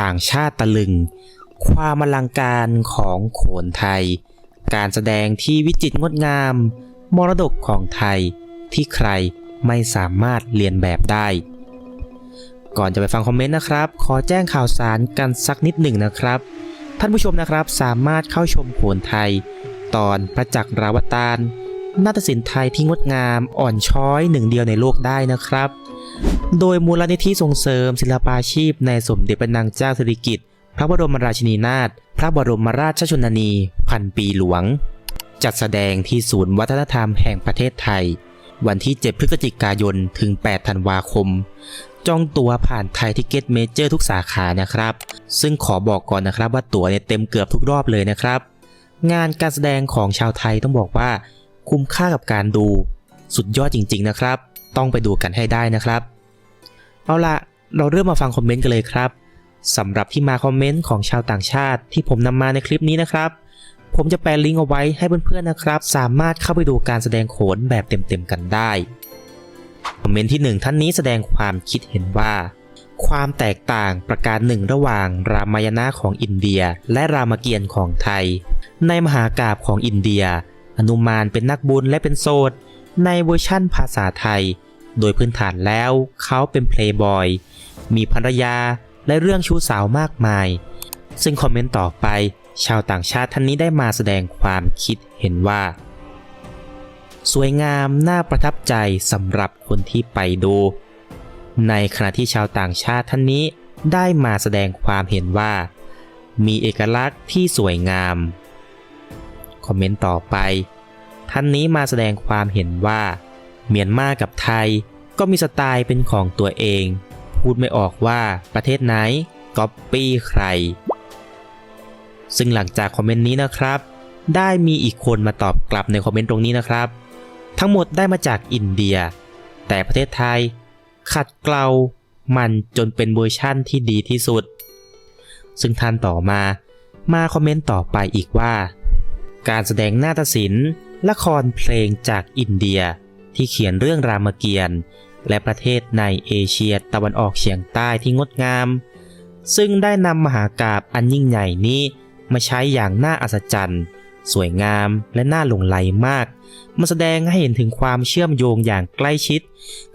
ต่างชาติตะลึง ความอลังการของโขนไทย การแสดงที่วิจิตรงดงาม มรดกของไทยที่ใครไม่สามารถเรียนแบบได้ ก่อนจะไปฟังคอมเมนต์นะครับ ขอแจ้งข่าวสารกันสักนิดหนึ่งนะครับ ท่านผู้ชมนะครับสามารถเข้าชมโขนไทย ตอนประจักษ์ราวตารนาฏศิลป์ไทยที่งดงามอ่อนช้อยหนึ่งเดียวในโลกได้นะครับ โดยมูลนิธิส่งเสริมศิลปาชีพในสมเด็จพระนางเจ้าสิริกิติ์พระบรมราชินีนาถพระบรมราชชนนี พันปีหลวง จัดแสดงที่ศูนย์วัฒนธรรมแห่งประเทศไทย วันที่ 7 พฤศจิกายนถึง 8 ธันวาคม จองตั๋วผ่านไทยทิกเก็ตเมเจอร์ทุกสาขานะครับ ซึ่งขอบอกก่อนนะครับว่าตั๋วเนี่ยเต็มเกือบทุกรอบเลยนะครับ งานการแสดงของชาวไทยต้องบอกว่า คุ้มค่ากับการดู สุดยอดจริง ๆ นะครับ ต้องไปดูกันให้ได้นะครับ เอาละเราเริ่มมาฟังคอมเมนต์กันเลยครับสำหรับที่มาคอมเมนต์ของชาวต่างชาติที่ผมนำมาในคลิปนี้นะครับ ผมจะแปะลิงก์เอาไว้ให้เพื่อนๆนะครับ สามารถเข้าไปดูการแสดงโขนแบบเต็มๆกันได้คอมเมนต์ที่หนึ่งท่านนี้แสดงความคิดเห็นว่า ความแตกต่างประการหนึ่งระหว่างรามายณะของอินเดีย และรามเกียรติ์ของไทย ในมหากราบของอินเดีย อนุมานเป็นนักบุญและเป็นโสดในเวอร์ชั่นภาษาไทย โดยพื้นฐานแล้วเขาเป็นเพลย์บอย มีภรรยาและเรื่องชู้สาวมากมาย ซึ่งคอมเมนต์ต่อไป ชาวต่างชาติท่านนี้ได้มาแสดงความคิดเห็นว่า สวยงามน่าประทับใจสำหรับคนที่ไปดู ในขณะที่ชาวต่างชาติท่านนี้ได้มาแสดงความเห็นว่า มีเอกลักษณ์ที่สวยงาม คอมเมนต์ต่อไป ท่านนี้มาแสดงความเห็นว่า เมียนมากับไทย ก็มีสไตล์เป็นของตัวเอง พูดไม่ออกว่าประเทศไหนก๊อปปี้ใคร ซึ่งหลังจากคอมเมนต์นี้นะครับ ได้มีอีกคนมาตอบกลับในคอมเมนต์ตรงนี้นะครับ ทั้งหมดได้มาจากอินเดีย แต่ประเทศไทย ขัดเกลามันจนเป็นเวอร์ชั่นที่ดีที่สุด ซึ่งท่านต่อมามาคอมเมนต์ต่อไปอีกว่า การแสดงนาฏศิลป์ละครเพลงจากอินเดีย ที่เขียนเรื่องรามเกียรติ์และประเทศในเอเชียตะวันออกเฉียงใต้ที่งดงาม ซึ่งได้นำมหากาบอันยิ่งใหญ่นี้มาใช้อย่างน่าอัศจรรย์ สวยงามและน่าหลงไหลมากมาแสดงให้เห็นถึงความเชื่อมโยงอย่างใกล้ชิด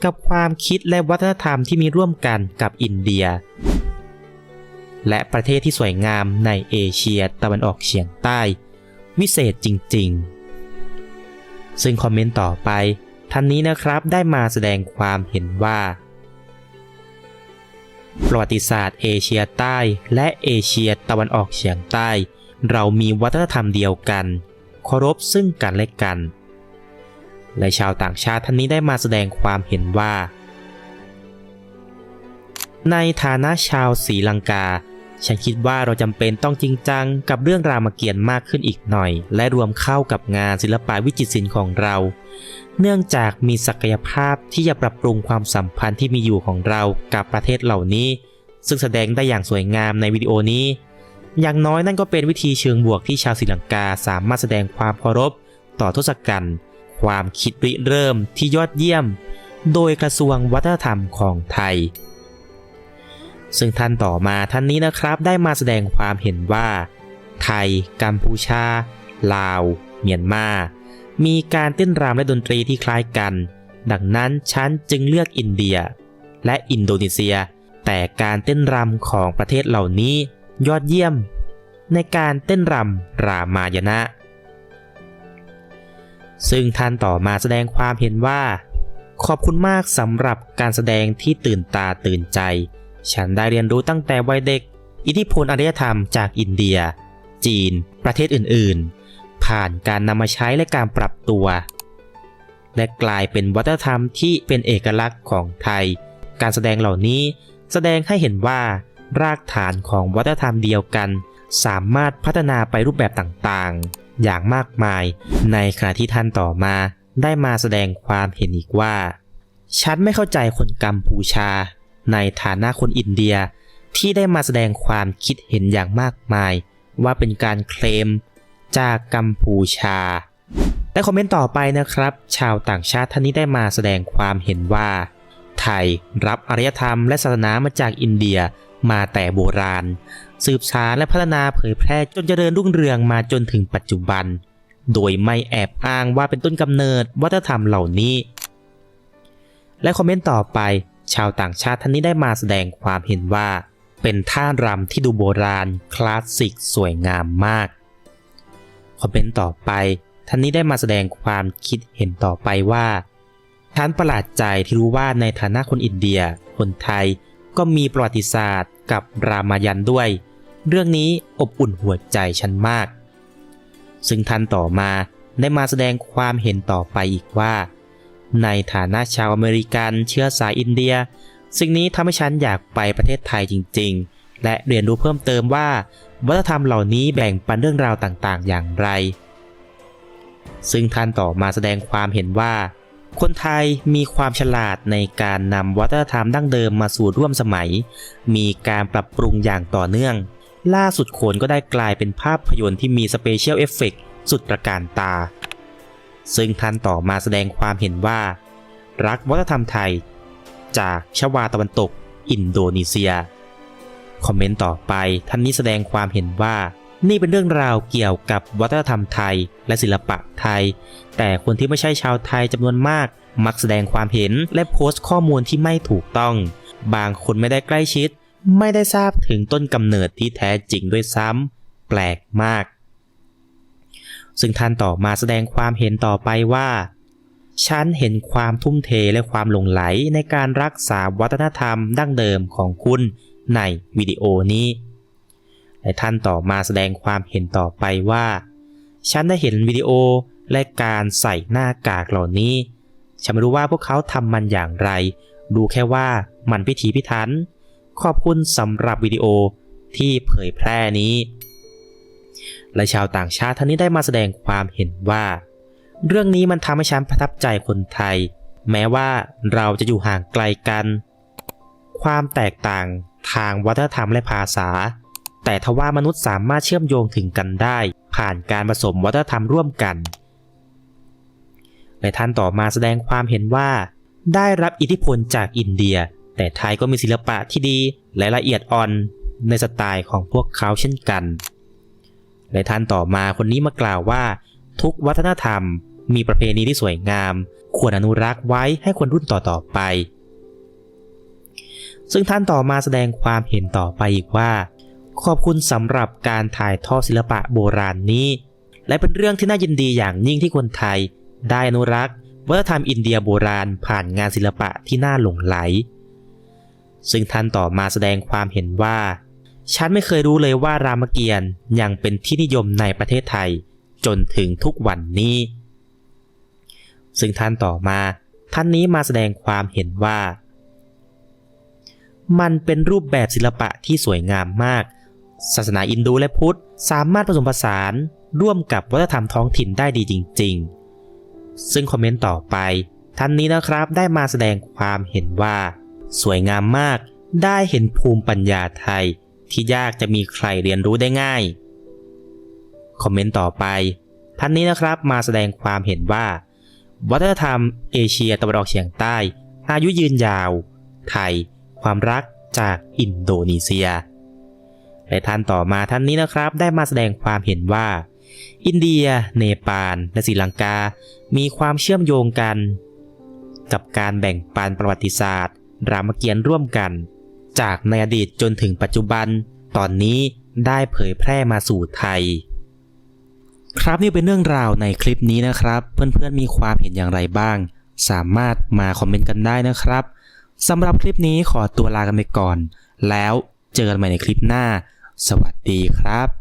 กับความคิดและวัฒนธรรมที่มีร่วมกันกับอินเดีย และประเทศที่สวยงามในเอเชียตะวันออกเฉียงใต้ วิเศษจริง ๆ ซึ่งคอมเมนต์ต่อไป ท่านนี้นะครับได้มาแสดงความเห็นว่าประวัติศาสตร์เอเชียใต้และเอเชียตะวันออกเฉียงใต้ เรามีวัฒนธรรมเดียวกันเคารพซึ่งกันและกัน และชาวต่างชาติท่านนี้ได้มาแสดงความเห็นว่า ในฐานะชาวศรีลังกา ฉันคิดว่าเราจำเป็นต้องจริงจังกับเรื่องรามเกียรติ์มากขึ้นอีกหน่อย และรวมเข้ากับงานศิลปะวิจิตรศิลป์ของเรา เนื่องจากมีศักยภาพที่จะปรับปรุงความสัมพันธ์ที่มีอยู่ของเรากับประเทศเหล่านี้ ซึ่งแสดงได้อย่างสวยงามในวิดีโอนี้ อย่างน้อยนั่นก็เป็นวิธีเชิงบวกที่ชาวศรีลังกาสามารถแสดงความเคารพ ต่อทศกัณฐ์ความคิดริเริ่มที่ยอดเยี่ยม โดยกระทรวงวัฒนธรรมของไทย ซึ่งท่านต่อมาท่านนี้นะครับได้มาแสดงความเห็นว่า ไทย กัมพูชา ลาว เมียนมา มีการเต้นรำและดนตรีที่คล้ายกัน ดังนั้นฉันจึงเลือกอินเดีย และอินโดนีเซีย แต่การเต้นรำของประเทศเหล่านี้ยอดเยี่ยม ในการเต้นรำรามายณะซึ่งท่านต่อมาแสดงความเห็นว่า ขอบคุณมากสำหรับการแสดงที่ตื่นตาตื่นใจ ฉันได้เรียนรู้ตั้งแต่วัยเด็ก อิทธิพลอารยธรรมจากอินเดีย จีน ประเทศอื่นๆ ผ่านการนำมาใช้และการปรับตัว และกลายเป็นวัฒนธรรมที่เป็นเอกลักษณ์ของไทย การแสดงเหล่านี้แสดงให้เห็นว่ารากฐานของวัฒนธรรมเดียวกัน สามารถพัฒนาไปรูปแบบต่างๆ อย่างมากมาย ในขณะที่ท่านต่อมาได้มาแสดงความเห็นอีกว่า ฉันไม่เข้าใจคนกัมพูชา ในฐานะคนอินเดียที่ได้มาแสดงความคิดเห็นอย่างมากมาย ว่าเป็นการเคลมจากกัมพูชาและคอมเมนต์ต่อไปนะครับ ชาวต่างชาติท่านนี้ได้มาแสดงความเห็นว่า ไทยรับอารยธรรมและศาสนามาจากอินเดียมาแต่โบราณ สืบสานและพัฒนาเผยแพร่จนเจริญรุ่งเรืองมาจนถึงปัจจุบัน โดยไม่แอบอ้างว่าเป็นต้นกำเนิดวัฒนธรรมเหล่านี้ และคอมเมนต์ต่อไป ชาวต่างชาติท่านนี้ได้มาแสดงความเห็นว่า เป็นท่ารำที่ดูโบราณคลาสสิกสวยงามมาก คอมเมนต์ต่อไปท่านนี้ได้มาแสดงความคิดเห็นต่อไปว่าท่านประหลาดใจที่รู้ว่าในฐานะคนอินเดีย คนไทย ก็มีประวัติศาสตร์กับรามายันด้วย เรื่องนี้อบอุ่นหัวใจฉันมาก ซึ่งท่านต่อมาได้มาแสดงความเห็นต่อไปอีกว่า ในฐานะชาวอเมริกันเชื้อสายอินเดีย สิ่งนี้ทำให้ฉันอยากไปประเทศไทยจริง ๆ และเรียนรู้เพิ่มเติมว่า วัฒนธรรมเหล่านี้แบ่งปันเรื่องราวต่างๆ อย่างไร ซึ่งท่านต่อมาแสดงความเห็นว่า คนไทยมีความฉลาดในการนำวัฒนธรรมดั้งเดิมมาสู่ร่วมสมัย มีการปรับปรุงอย่างต่อเนื่อง ล่าสุดโขนก็ได้กลายเป็นภาพยนตร์ที่มีสเปเชียลเอฟเฟกต์สุดประการตา ซึ่งท่านต่อมาแสดงความเห็นว่า รักวัฒนธรรมไทย จากชวาตะวันตก อินโดนีเซีย คอมเมนต์ต่อไปท่านนี้แสดงความเห็นว่า นี่เป็นเรื่องราวเกี่ยวกับวัฒนธรรมไทยและศิลปะไทย แต่คนที่ไม่ใช่ชาวไทยจำนวนมาก มักแสดงความเห็นและโพสต์ข้อมูลที่ไม่ถูกต้อง บางคนไม่ได้ใกล้ชิด ไม่ได้ทราบถึงต้นกำเนิดที่แท้จริงด้วยซ้ำแปลกมาก ซึ่งท่านต่อมาแสดงความเห็นต่อไปว่า ฉันเห็นความทุ่มเทและความหลงไหลในการรักษาวัฒนธรรมดั้งเดิมของคุณในวิดีโอนี้ และท่านต่อมาแสดงความเห็นต่อไปว่า ฉันได้เห็นวิดีโอและการใส่หน้ากากเหล่านี้ ฉันไม่รู้ว่าพวกเขาทำมันอย่างไร ดูแค่ว่ามันพิถีพิถัน ขอบคุณสำหรับวิดีโอที่เผยแพร่นี้ และชาวต่างชาติท่านนี้ได้มาแสดงความเห็นว่า เรื่องนี้มันทำให้ฉันประทับใจคนไทย แม้ว่าเราจะอยู่ห่างไกลกัน ความแตกต่างทางวัฒนธรรมและภาษา แต่ทว่ามนุษย์สามารถเชื่อมโยงถึงกันได้ ผ่านการผสมวัฒนธรรมร่วมกันและท่านต่อมาแสดงความเห็นว่า ได้รับอิทธิพลจากอินเดีย แต่ไทยก็มีศิลปะที่ดีและละเอียดอ่อนในสไตล์ของพวกเขาเช่นกัน และท่านต่อมาคนนี้มากล่าวว่า ทุกวัฒนธรรม มีประเพณีที่สวยงาม ควรอนุรักษ์ไว้ให้คนรุ่นต่อๆไป ซึ่งท่านต่อมาแสดงความเห็นต่อไปอีกว่า ขอบคุณสำหรับการถ่ายทอดศิลปะโบราณนี้ และเป็นเรื่องที่น่ายินดีอย่างยิ่งที่คนไทย ได้อนุรักษ์วัฒนธรรมอินเดียโบราณผ่านงานศิลปะที่น่าหลงไหล ซึ่งท่านต่อมาแสดงความเห็นว่า ฉันไม่เคยรู้เลยว่ารามเกียรติ์ยังเป็นที่นิยมในประเทศไทย จนถึงทุกวันนี้ ซึ่งท่านต่อมาท่านนี้มาแสดงความเห็นว่า มันเป็นรูปแบบศิลปะที่สวยงามมาก ศาสนาอินดูและพุทธสามารถผสมผสานร่วมกับวัฒนธรรมท้องถิ่นได้ดีจริง ๆ ซึ่งคอมเมนต์ต่อไป ท่านนี้นะครับได้มาแสดงความเห็นว่า สวยงามมากได้เห็นภูมิปัญญาไทย ที่ยากจะมีใครเรียนรู้ได้ง่าย คอมเมนต์ต่อไป ท่านนี้นะครับมาแสดงความเห็นว่า วัฒนธรรมเอเชียตะวันออกเฉียงใต้ อายุยืนยาว ไทย ความรักจากอินโดนีเซีย และท่านต่อมาท่านนี้นะครับได้มาแสดงความเห็นว่า อินเดีย เนปาล และศรีลังกา มีความเชื่อมโยงกัน กับการแบ่งปันประวัติศาสตร์ รามเกียรติ์ร่วมกัน จากในอดีตจนถึงปัจจุบัน ตอนนี้ได้เผยแพร่มาสู่ไทย ครับนี่เป็นเรื่องราวในคลิปนี้นะครับ เพื่อนๆมีความเห็นอย่างไรบ้าง สามารถมาคอมเมนต์กันได้นะครับสำหรับคลิปนี้ขอตัวลากันไปก่อน แล้วเจอกันใหม่ในคลิปหน้า สวัสดีครับ